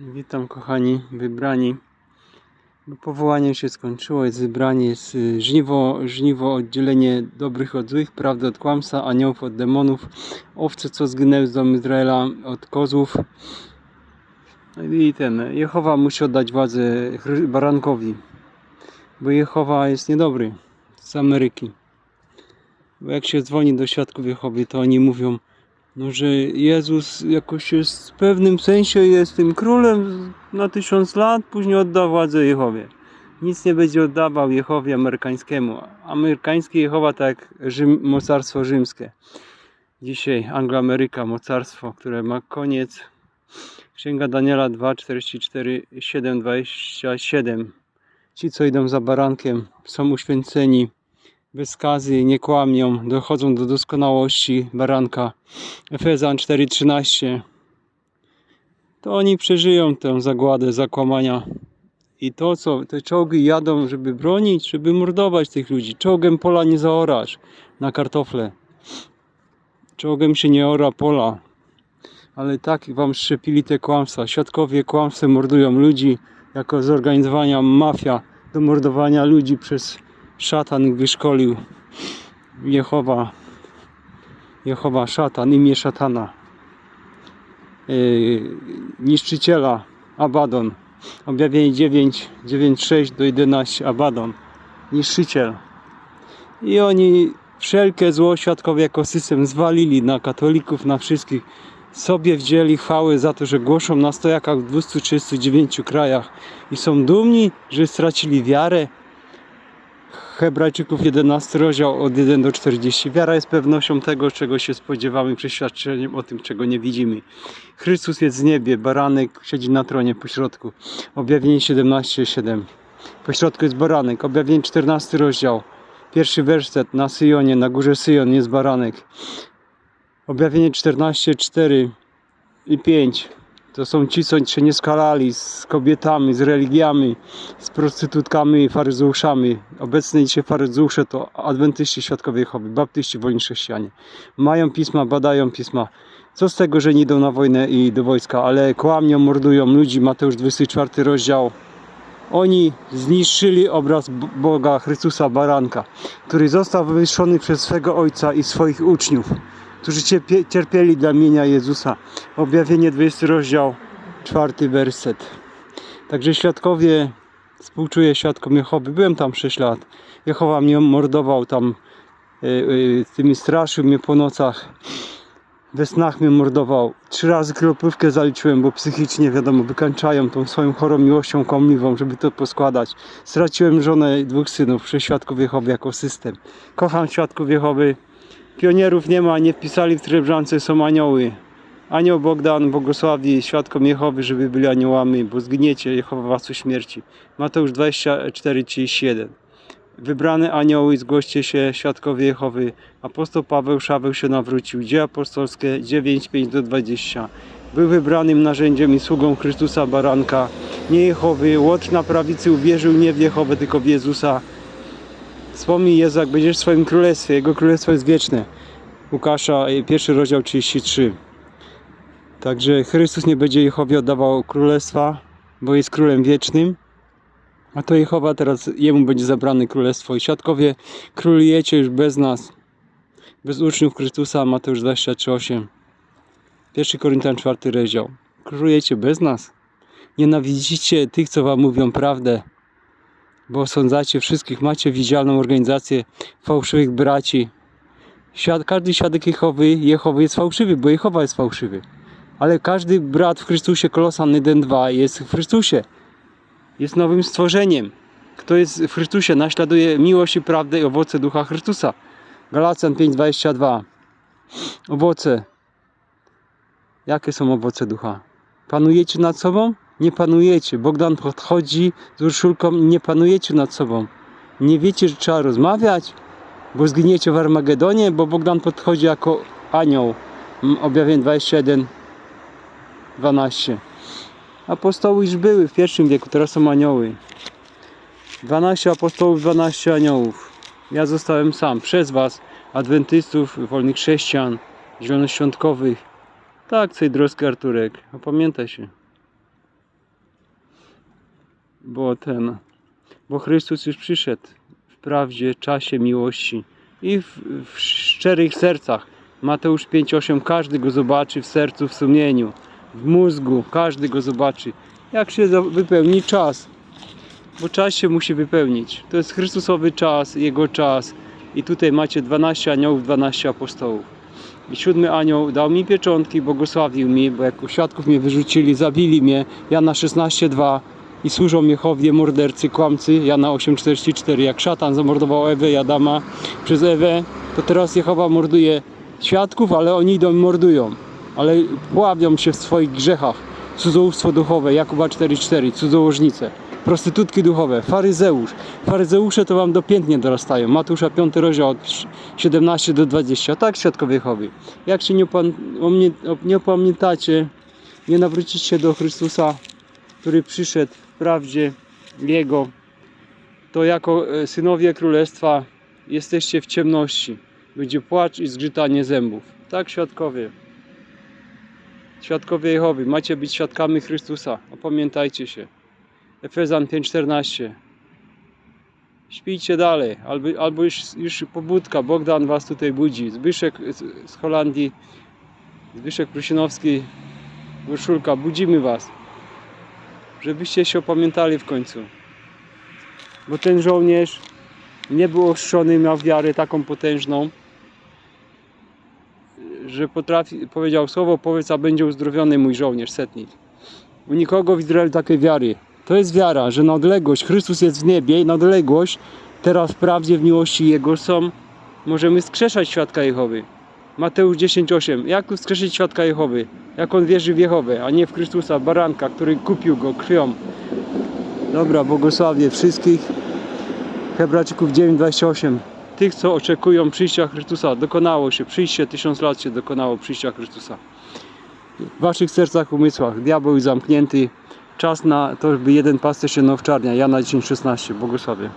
Witam kochani, wybrani. No, Powołanie się skończyło, jest wybranie, jest y, żniwo, żniwo, oddzielenie dobrych od złych, prawdy od kłamstwa, aniołów od demonów, owce co zginęły z domu Izraela od kozłów. No I ten, Jehowa musi oddać władzę barankowi, bo Jehowa jest niedobry z Ameryki. Bo jak się dzwoni do świadków Jehowy, to oni mówią, no, że Jezus jakoś jest w pewnym sensie jest tym królem na tysiąc lat, później odda władzę Jehowie. Nic nie będzie oddawał Jehowie amerykańskiemu. Amerykańskie Jehowa tak Rzym, mocarstwo rzymskie. Dzisiaj Angloameryka, mocarstwo, które ma koniec. Księga Daniela 2, 44, 7, 27. Ci, co idą za barankiem, są uświęceni bez skazy, nie kłamią, dochodzą do doskonałości baranka. Efezjan 4:13. To oni przeżyją tę zagładę zakłamania. I to co, te czołgi jadą, żeby bronić, żeby mordować tych ludzi. Czołgiem pola nie zaorasz na kartofle. Czołgiem się nie ora pola. Ale tak wam szczepili te kłamstwa. Świadkowie kłamstwem mordują ludzi jako zorganizowania mafia do mordowania ludzi przez szatan wyszkolił. Jehowa Jehowa szatan, imię szatana. Yy, niszczyciela Abaddon. Objawienie 9, 9, 6 do 11 Abaddon. Niszczyciel. I oni wszelkie zło świadkowie jako system zwalili na katolików, na wszystkich. Sobie wzięli chwały za to, że głoszą na stojakach w 239 krajach i są dumni, że stracili wiarę, Hebrajczyków 11 rozdział od 1 do 40. Wiara jest pewnością tego, czego się spodziewamy, przeświadczeniem o tym, czego nie widzimy. Chrystus jest w niebie, baranek siedzi na tronie pośrodku. Objawienie 17, 7. Pośrodku jest baranek. Objawienie 14 rozdział. Pierwszy werset na Syjonie, na górze Syjon jest baranek. Objawienie 14, 4 i 5. To są ci, co się nie skalali z kobietami, z religiami, z prostytutkami i faryzeuszami. Obecnie dzisiaj faryzeusze to adwentyści świadkowie Jehowy, baptyści, wolni chrześcijanie. Mają pisma, badają pisma. Co z tego, że nie idą na wojnę i do wojska, ale kłamią, mordują ludzi. Mateusz 24 rozdział. Oni zniszczyli obraz Boga, Chrystusa, Baranka, który został wywyższony przez swego Ojca i swoich uczniów, którzy cierpie- cierpieli dla imienia Jezusa. Objawienie 20 rozdział, czwarty werset. Także świadkowie, współczuję świadkom Jehowy, byłem tam 6 lat. Jehowa mnie mordował tam, y, y, tymi straszył mnie po nocach. We snach mnie mordował. Trzy razy kroplówkę zaliczyłem, bo psychicznie, wiadomo, wykańczają tą swoją chorą miłością kłamliwą, żeby to poskładać. Straciłem żonę i dwóch synów przez świadków Jehowy jako system. Kocham świadków Jehowy. Pionierów nie ma, nie wpisali w Trebrzance, są anioły. Anioł Bogdan błogosławi świadkom Jehowy, żeby byli aniołami, bo zgniecie Jehowa was u śmierci. Mateusz 24, 31. Wybrane anioły, zgłoście się, świadkowie Jehowy. Apostoł Paweł Szaweł się nawrócił. Dzieje apostolskie 9, 5 do 20. Był wybranym narzędziem i sługą Chrystusa Baranka, nie Jehowy. Łotr na prawicy uwierzył nie w Jehowę, tylko w Jezusa. Wspomnij Jezu, jak będziesz w swoim królestwie. Jego królestwo jest wieczne. Łukasza, y, pierwszy rozdział 33. Także Chrystus nie będzie Jehowie oddawał królestwa, bo jest królem wiecznym. A to Jehowa teraz jemu będzie zabrane królestwo. I świadkowie królujecie już bez nas, bez uczniów Chrystusa, Mateusz 23:8. 1 Koryntian 4 rozdział. Królujecie bez nas. Nienawidzicie tych, co wam mówią prawdę, bo osądzacie wszystkich, macie widzialną organizację fałszywych braci. Każdy świadek Jehowy, Jehowy jest fałszywy, bo Jehowa jest fałszywy. Ale każdy brat w Chrystusie, Kolosan 1-2 jest w Chrystusie. Jest nowym stworzeniem. Kto jest w Chrystusie, naśladuje miłość i prawdę i owoce ducha Chrystusa. Galacjan 5:22. Owoce. Jakie są owoce ducha? Panujecie nad sobą? Nie panujecie. Bogdan podchodzi z Urszulką nie panujecie nad sobą. Nie wiecie, że trzeba rozmawiać, bo zginiecie w Armagedonie, bo Bogdan podchodzi jako anioł. Objawienie 21, 12. Apostoły już były w pierwszym wieku, teraz są anioły. 12 apostołów, 12 aniołów. Ja zostałem sam przez was, adwentystów, wolnych chrześcijan, zielonoświątkowych. Tak, Cejdrowski Arturek, opamiętaj się. Bo ten, bo Chrystus już przyszedł w prawdzie, czasie miłości i w, w szczerych sercach. Mateusz 5:8 każdy go zobaczy w sercu, w sumieniu, w mózgu, każdy go zobaczy. Jak się wypełni czas, bo czas się musi wypełnić. To jest Chrystusowy czas, Jego czas. I tutaj macie 12 aniołów, 12 apostołów. I siódmy anioł dał mi pieczątki, błogosławił mi, bo jako świadków mnie wyrzucili, zabili mnie. Jana 16:2 i służą Jehowie mordercy, kłamcy. Jana 8:44 jak szatan zamordował Ewę i Adama przez Ewę, to teraz Jehowa morduje świadków, ale oni idą i mordują. Ale pławią się w swoich grzechach. Cudzołóstwo duchowe, Jakuba 4:4, cudzołożnice. Prostytutki duchowe, faryzeusz. Faryzeusze to wam dopiętnie dorastają. Mateusza 5 rozdział od 17 do 20. Tak, świadkowie Jehowy. Jak się nie, opan- nie opamiętacie, nie nawrócicie do Chrystusa, który przyszedł w prawdzie Jego, to jako e, synowie Królestwa jesteście w ciemności. Będzie płacz i zgrzytanie zębów. Tak, świadkowie. Świadkowie Jehowy, macie być świadkami Chrystusa. Opamiętajcie się. Efezjan 5:14. Śpijcie dalej, albo, albo już, już pobudka, Bogdan was tutaj budzi. Zbyszek z, z Holandii, Zbyszek Prusinowski, Urszulka, budzimy was, żebyście się opamiętali w końcu. Bo ten żołnierz nie był ochrzczony, miał wiarę taką potężną, że potrafi, powiedział słowo, powiedz, a będzie uzdrowiony mój żołnierz, setnik. U nikogo w Izraelu takiej wiary. To jest wiara, że na odległość Chrystus jest w niebie i na odległość teraz w prawdzie, w miłości Jego są. Możemy skrzeszać świadka Jehowy. Mateusz 10:8. Jak tu wskrzeszyć świadka Jehowy? Jak on wierzy w Jehowę, a nie w Chrystusa, baranka, który kupił go krwią. Dobra, błogosławię wszystkich. Hebrajczyków 9:28. Tych, co oczekują przyjścia Chrystusa, dokonało się. Przyjście tysiąc lat się dokonało przyjścia Chrystusa. W waszych sercach, umysłach diabeł zamknięty. Czas na to, by jeden pasterz się owczarnia. Jana 10:16. Błogosławię.